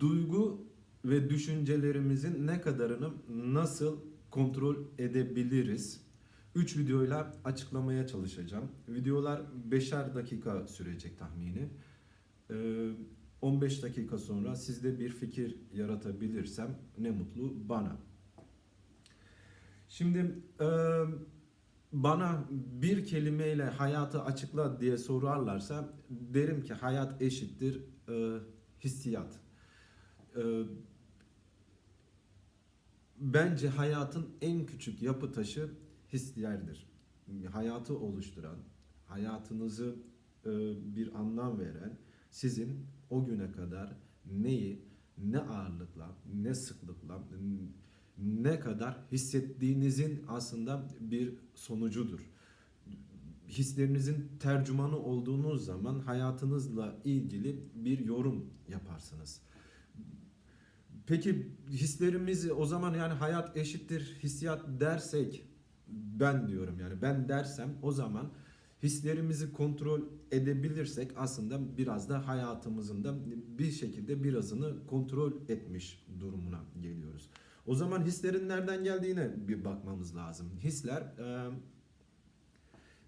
Duygu ve düşüncelerimizin ne kadarını nasıl kontrol edebiliriz? 3 videoyla açıklamaya çalışacağım. Videolar 5'er dakika sürecek tahmini. Ee, 15 dakika sonra sizde bir fikir yaratabilirsem ne mutlu bana. Şimdi e, bana bir kelimeyle hayatı açıkla diye sorarlarsa derim ki hayat eşittir e, hissiyat. E, bence hayatın en küçük yapı taşı hislerdir. Hayatı oluşturan, hayatınızı e, bir anlam veren, sizin o güne kadar neyi, ne ağırlıkla, ne sıklıkla, ne kadar hissettiğinizin aslında bir sonucudur. Hislerinizin tercümanı olduğunuz zaman hayatınızla ilgili bir yorum yaparsınız. Peki hislerimizi o zaman yani hayat eşittir hissiyat dersek ben diyorum yani ben dersem o zaman hislerimizi kontrol edebilirsek aslında biraz da hayatımızın da bir şekilde birazını kontrol etmiş durumuna geliyoruz. O zaman hislerin nereden geldiğine bir bakmamız lazım. Hisler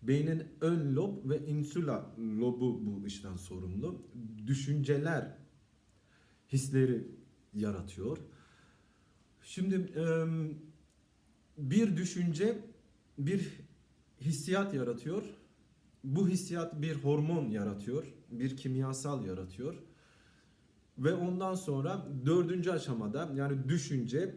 beynin ön lob ve insula lobu bu işten sorumlu. Düşünceler hisleri yaratıyor. Şimdi bir düşünce bir hissiyat yaratıyor. Bu hissiyat bir hormon yaratıyor, bir kimyasal yaratıyor. Ve ondan sonra dördüncü aşamada yani düşünce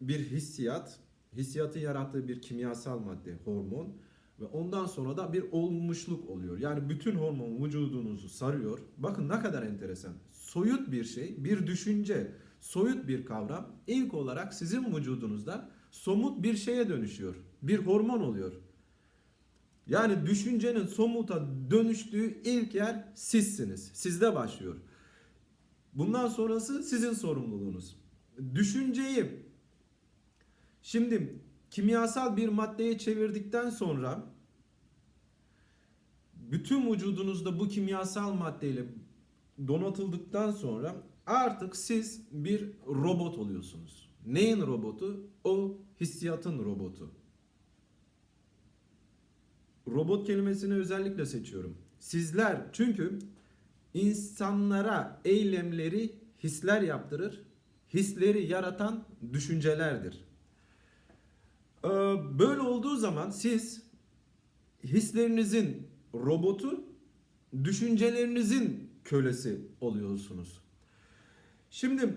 bir hissiyat, hissiyatın yarattığı bir kimyasal madde, hormon ve ondan sonra da bir olmuşluk oluyor. Yani bütün hormon vücudunuzu sarıyor. Bakın ne kadar enteresan. Soyut bir şey, bir düşünce, soyut bir kavram ilk olarak sizin vücudunuzda somut bir şeye dönüşüyor. Bir hormon oluyor. Yani düşüncenin somuta dönüştüğü ilk yer sizsiniz. Sizde başlıyor. Bundan sonrası sizin sorumluluğunuz. Düşünceyi şimdi kimyasal bir maddeye çevirdikten sonra bütün vücudunuzda bu kimyasal maddeyle donatıldıktan sonra artık siz bir robot oluyorsunuz. Neyin robotu? O hissiyatın robotu. Robot kelimesini özellikle seçiyorum. Sizler çünkü insanlara eylemleri hisler yaptırır. Hisleri yaratan düşüncelerdir. Zaman siz hislerinizin robotu, düşüncelerinizin kölesi oluyorsunuz. Şimdi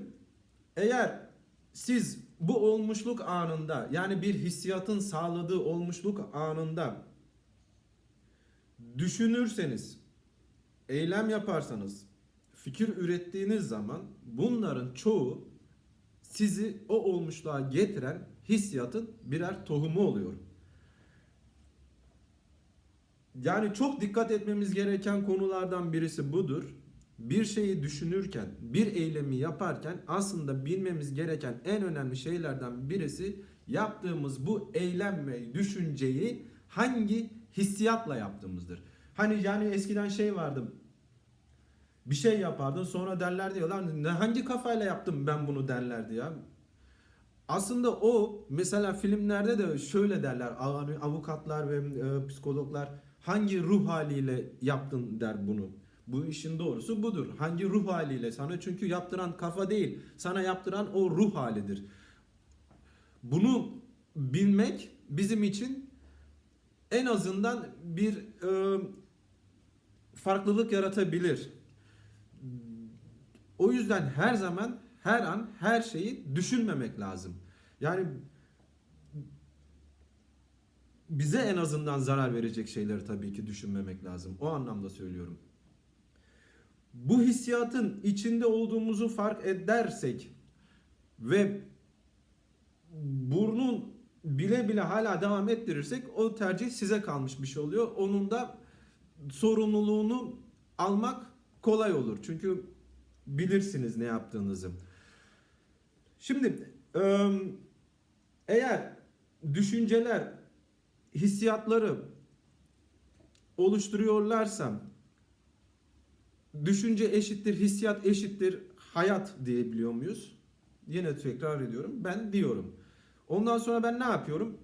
eğer siz bu olmuşluk anında yani bir hissiyatın sağladığı olmuşluk anında düşünürseniz, eylem yaparsanız, fikir ürettiğiniz zaman bunların çoğu sizi o olmuşluğa getiren hissiyatın birer tohumu oluyor. Yani çok dikkat etmemiz gereken konulardan birisi budur. Bir şeyi düşünürken, bir eylemi yaparken aslında bilmemiz gereken en önemli şeylerden birisi yaptığımız bu eylem ve düşünceyi hangi hissiyatla yaptığımızdır. Hani yani eskiden şey vardı. Bir şey yapardın sonra derlerdi ya lan hangi kafayla yaptım ben bunu derlerdi ya. Aslında o mesela filmlerde de şöyle derler av- avukatlar ve e, psikologlar hangi ruh haliyle yaptın der bunu. Bu işin doğrusu budur. Hangi ruh haliyle sana çünkü yaptıran kafa değil sana yaptıran o ruh halidir. Bunu bilmek bizim için en azından bir e, farklılık yaratabilir. O yüzden her zaman, her an, her şeyi düşünmemek lazım. Yani bize en azından zarar verecek şeyleri tabii ki düşünmemek lazım. O anlamda söylüyorum. Bu hissiyatın içinde olduğumuzu fark edersek ve burnun bile bile hala devam ettirirsek o tercih size kalmış bir şey oluyor. Onun da sorumluluğunu almak kolay olur. Çünkü bilirsiniz ne yaptığınızı. Şimdi eğer düşünceler hissiyatları oluşturuyorlarsa düşünce eşittir, hissiyat eşittir hayat diyebiliyor muyuz? Yine tekrar ediyorum. Ben diyorum. Ondan sonra ben ne yapıyorum?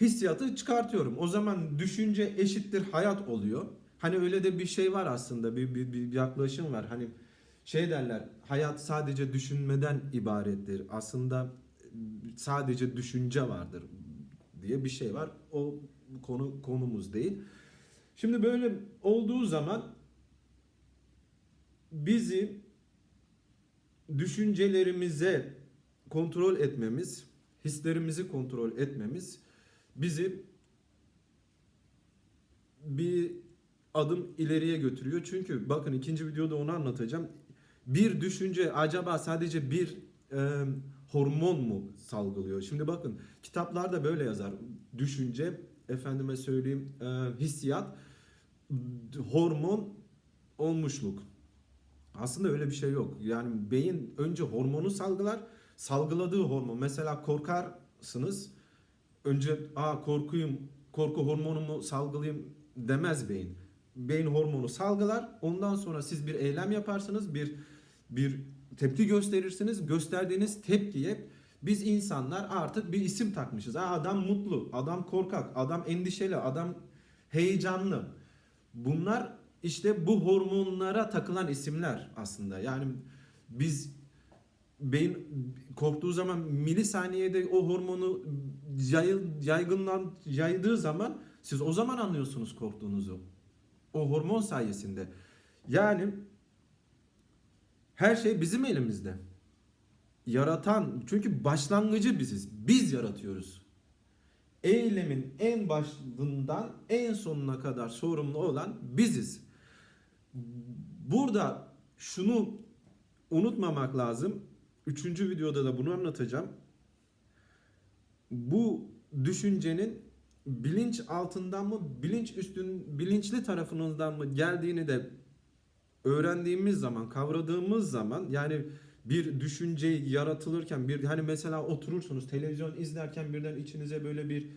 Hissiyatı çıkartıyorum. O zaman düşünce eşittir hayat oluyor. Hani öyle de bir şey var aslında. Bir, bir, bir yaklaşım var. Hani şey derler. Hayat sadece düşünmeden ibarettir. Aslında sadece düşünce vardır diye bir şey var. O konu konumuz değil. Şimdi böyle olduğu zaman bizi düşüncelerimize kontrol etmemiz, hislerimizi kontrol etmemiz bizi bir adım ileriye götürüyor. Çünkü bakın ikinci videoda onu anlatacağım. Bir düşünce acaba sadece bir e, hormon mu salgılıyor? Şimdi bakın kitaplarda böyle yazar. Düşünce, efendime söyleyeyim e, hissiyat, hormon, olmuşluk. Aslında öyle bir şey yok. Yani beyin önce hormonu salgılar. Salgıladığı hormon. Mesela korkarsınız. Önce aa korkuyum, korku hormonumu salgılayayım demez beyin. Beyin hormonu salgılar. Ondan sonra siz bir eylem yaparsınız. Bir bir tepki gösterirsiniz. Gösterdiğiniz tepkiye biz insanlar artık bir isim takmışız. Aa, adam mutlu, adam korkak, adam endişeli, adam heyecanlı. Bunlar işte bu hormonlara takılan isimler aslında. Yani biz beyin korktuğu zaman milisaniyede o hormonu yay, yaygınlan yaydığı zaman siz o zaman anlıyorsunuz korktuğunuzu. O hormon sayesinde. Yani her şey bizim elimizde. Yaratan çünkü başlangıcı biziz. Biz yaratıyoruz. Eylemin en başından en sonuna kadar sorumlu olan biziz. Burada şunu unutmamak lazım. Üçüncü videoda da bunu anlatacağım. Bu düşüncenin bilinç altından mı, bilinç üstün, bilinçli tarafından mı geldiğini de öğrendiğimiz zaman, kavradığımız zaman yani bir düşünce yaratılırken bir hani mesela oturursunuz televizyon izlerken birden içinize böyle bir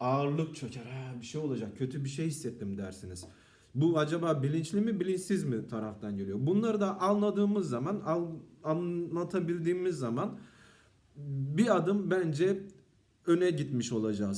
ağırlık çöker. Ha, bir şey olacak. Kötü bir şey hissettim dersiniz. Bu acaba bilinçli mi bilinçsiz mi taraftan geliyor? Bunları da anladığımız zaman, al, anlatabildiğimiz zaman bir adım bence öne gitmiş olacağız.